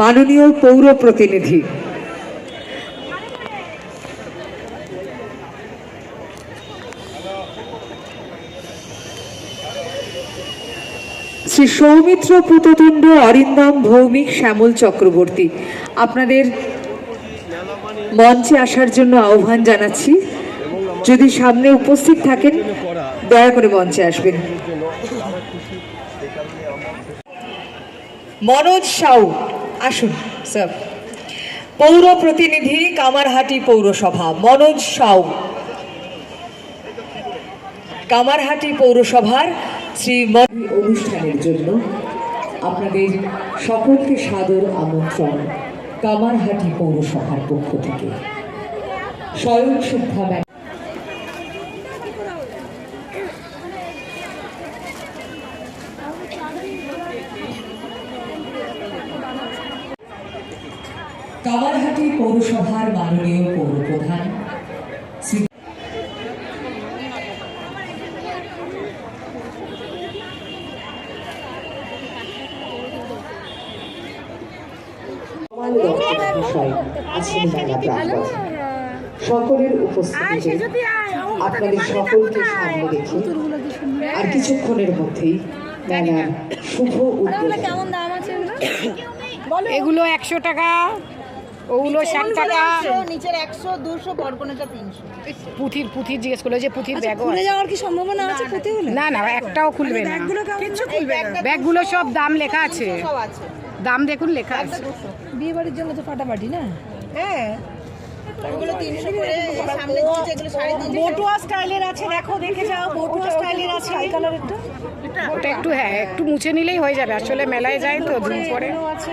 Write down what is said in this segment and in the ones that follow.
মাননীয় পৌর প্রতিনিধি। শ্রী সৌমিত্র পুততুণ্ড অরিন্দম ভৌমিক শ্যামল চক্রবর্তী, আপনাদের মঞ্চে আসার জন্য আহ্বান জানাচ্ছি। যদি সামনে উপস্থিত থাকেন, দয়া করে মঞ্চে আসবেন। মনোজ সাউ আসুন স্যার পৌর প্রতিনিধি কামারহাটি পৌরসভা, মনোজ সাউ। কামারহাটি পৌরসভার শ্রী অনুষ্ঠানের জন্য আপনাদের সকলকে সাদর আমন্ত্রণ কামারহাটি পৌরসভার পক্ষ থেকে। স্বয়ং সিদ্ধা কামারহাটি পৌরসভার মাননীয় পৌরপ্রধান শ্রী মেলা প্রাঙ্গণ সকলের উপস্থিতিতে আপনাদের সকলকে সামনে রেখে আর কিছুক্ষণের মধ্যেই মেলার শুভ উদ্বোধন। কেমন দাম আছে এগুলো একশো টাকা। ওগুলো ষাট টাকা। নিচের একশো দুশো তিনশো। পুঁথির পুঁথির জিজ্ঞেস করল যে পুঁথির ব্যাগও খুলে যাওয়ার কি সম্ভাবনা আছে হলে না না একটাও খুলবে না। কিচ্ছু খুলবে না। ব্যাগগুলো সব দাম লেখা আছে। সব আছে। দাম দেখুন লেখা আছে। বিয়ে বাড়ির জন্য তো ফাটাফাটি না? হ্যাঁ। বটুয়া স্টাইলের আছে দেখো দেখে যাও। বটুয়া স্টাইলের আছে। এই কালারেরটা। ওটা একটু হ্যাঁ একটু মুছে নিলেই হয়ে যাবে। আসলে মেলায় যায় তো ধুম আছে।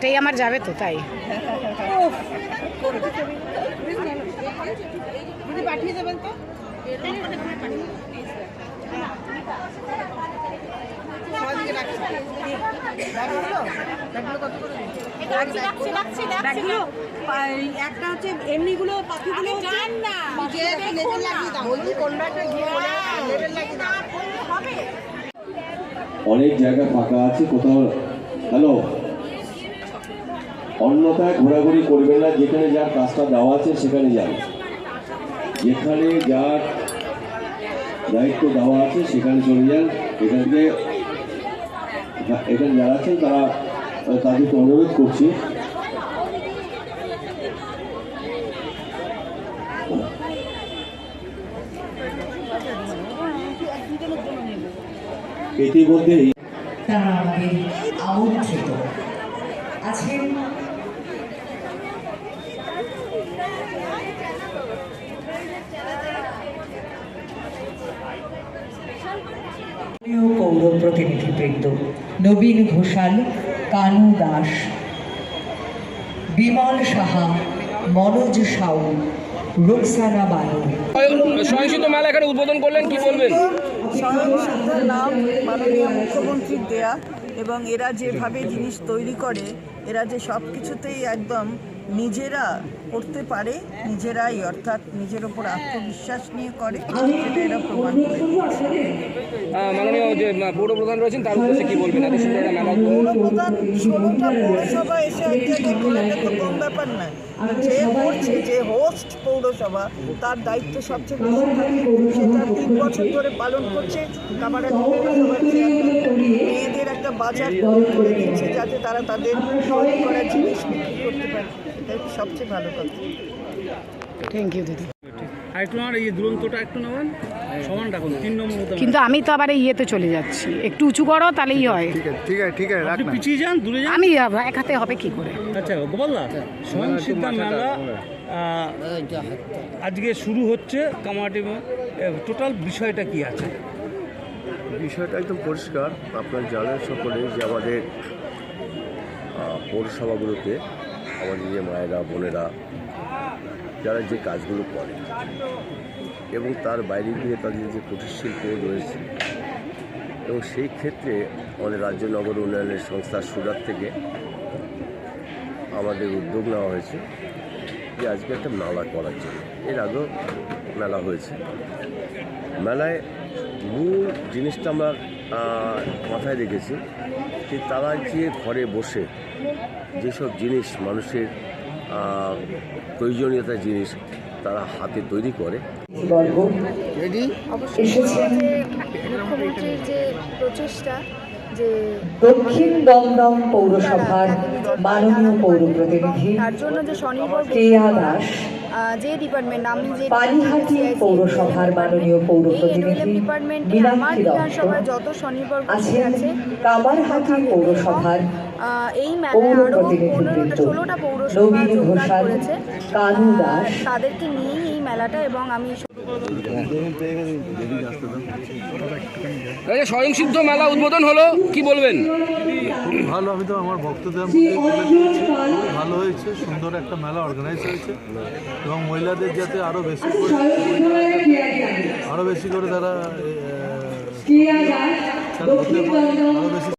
এটাই আমার যাবে তো তাই। পাঠিয়ে দেবেন তো? একটা হচ্ছে এমনিগুলো পাখিগুলো হচ্ছে যে লেবেল লাগিয়ে দাও বলছি কোনটা একটা গিয়ে বলে লেবেল লাগিয়ে দাও। অনেক জায়গা ফাঁকা আছে কোথাও হ্যালো অন্যথায় ঘোরাঘুরি করবেন না, যেখানে যার কাজটা দেওয়া আছে সেখানে যান। যেখানে যার দায়িত্ব দেওয়া আছে সেখানে চলে যান। এখান এখানে যারা আছেন তারা তাদেরকে অনুরোধ করছি। ইতিমধ্যেই তারা আমাদের আছেন মাননীয় পৌর প্রতিনিধিবৃন্দ নবীন ঘোষাল কানু দাস বিমল সাহা মনোজ সাউ রোকসানা বানু। সহিংসিত মেলা এখানে উদ্বোধন করলেন কি বলবেন? সহনসিদ্ধার নাম মাননীয় মুখ্যমন্ত্রীর দেয়া এবং এরা যেভাবে জিনিস তৈরি করে এরা যে সব কিছুতেই একদম নিজেরা করতে পারে নিজেরাই অর্থাৎ নিজের ওপর আত্মবিশ্বাস নিয়ে করে। সেটা এরা প্রমাণ করে। মাননীয় যে পৌর প্রধান রয়েছেন তার উদ্দেশ্যে কি বলবেন? ষোলোটা পৌরসভা এসে কম ব্যাপার নয়। যে করছে যে হোস্ট পৌরসভা তার দায়িত্ব সবচেয়ে বেশি থাকে। সেটা তিন বছর ধরে পালন করছে পৌরসভার মেয়েদের একটা বাজার করে দিচ্ছে যাতে তারা তাদের তৈরি করা জিনিস বিক্রি সবচেয়ে ভালো কথা। থ্যাংক ইউ দিদি। কিন্তু আমি তো আবার এই ইয়েতে চলে যাচ্ছি। একটু উঁচু করো তাহলেই হয়। ঠিক আছে ঠিক আছে ঠিক আছে রাখ না। পিছিয়ে যান দূরে যান। আমি এক হাতে হবে কি করে? আচ্ছা গোপালদা সহিংসিতা মেলা আহ, আজকে শুরু হচ্ছে কামাটি টোটাল বিষয়টা কি আছে? বিষয়টা একদম পরিষ্কার। আপনার জানেন সকলেই যে আমাদের আহ, পৌরসভাগুলোতে আমাদের যে মায়েরা, বোনেরা, যারা যে কাজগুলো করে এবং তার বাইরে গিয়ে তাদের যে কুটির শিল্প রয়েছে এবং সেই ক্ষেত্রে আমাদের রাজ্য নগর উন্নয়নের সংস্থা সুরাট থেকে আমাদের উদ্যোগ নেওয়া হয়েছে যে আজকে একটা মেলা করার জন্য। এর আগেও মেলা হয়েছে। মেলায় মূল জিনিসটা আমরা মাথায় রেখেছি যে তারা যে ঘরে বসে যেসব জিনিস মানুষের প্রয়োজনীয়তা জিনিস তারা হাতে তৈরি করে। মুখ্যমন্ত্রীর যে প্রচেষ্টা যে দক্ষিণ দমদম পৌরসভার মাননীয় পৌর প্রতিনিধি তার জন্য যে স্বনির্ভর কেয়া দাস যে ডিপার্টমেন্ট আমি যে পৌরসভার মাননীয় পৌর প্রতিনিধি ডিপার্টমেন্টে আমার বিধানসভায় যত স্বনির্ভর আছে কামারহাটি পৌরসভার আহ, এই মেলায় আরও ষোলোটা পৌরসভা যোগদান করেছে। তাদেরকে নিয়েই এই মেলাটা এবং আমি স্বয়ংসিদ্ধ মেলা উদ্বোধন হলো কি বলবেন? খুবই ভালো আমি তো আমার ভক্তদের ভালো। হয়েছে সুন্দর একটা মেলা অর্গানাইজ হয়েছে। এবং মহিলাদের যাতে আরও বেশি করে আরও বেশি করে তারা আরও বেশি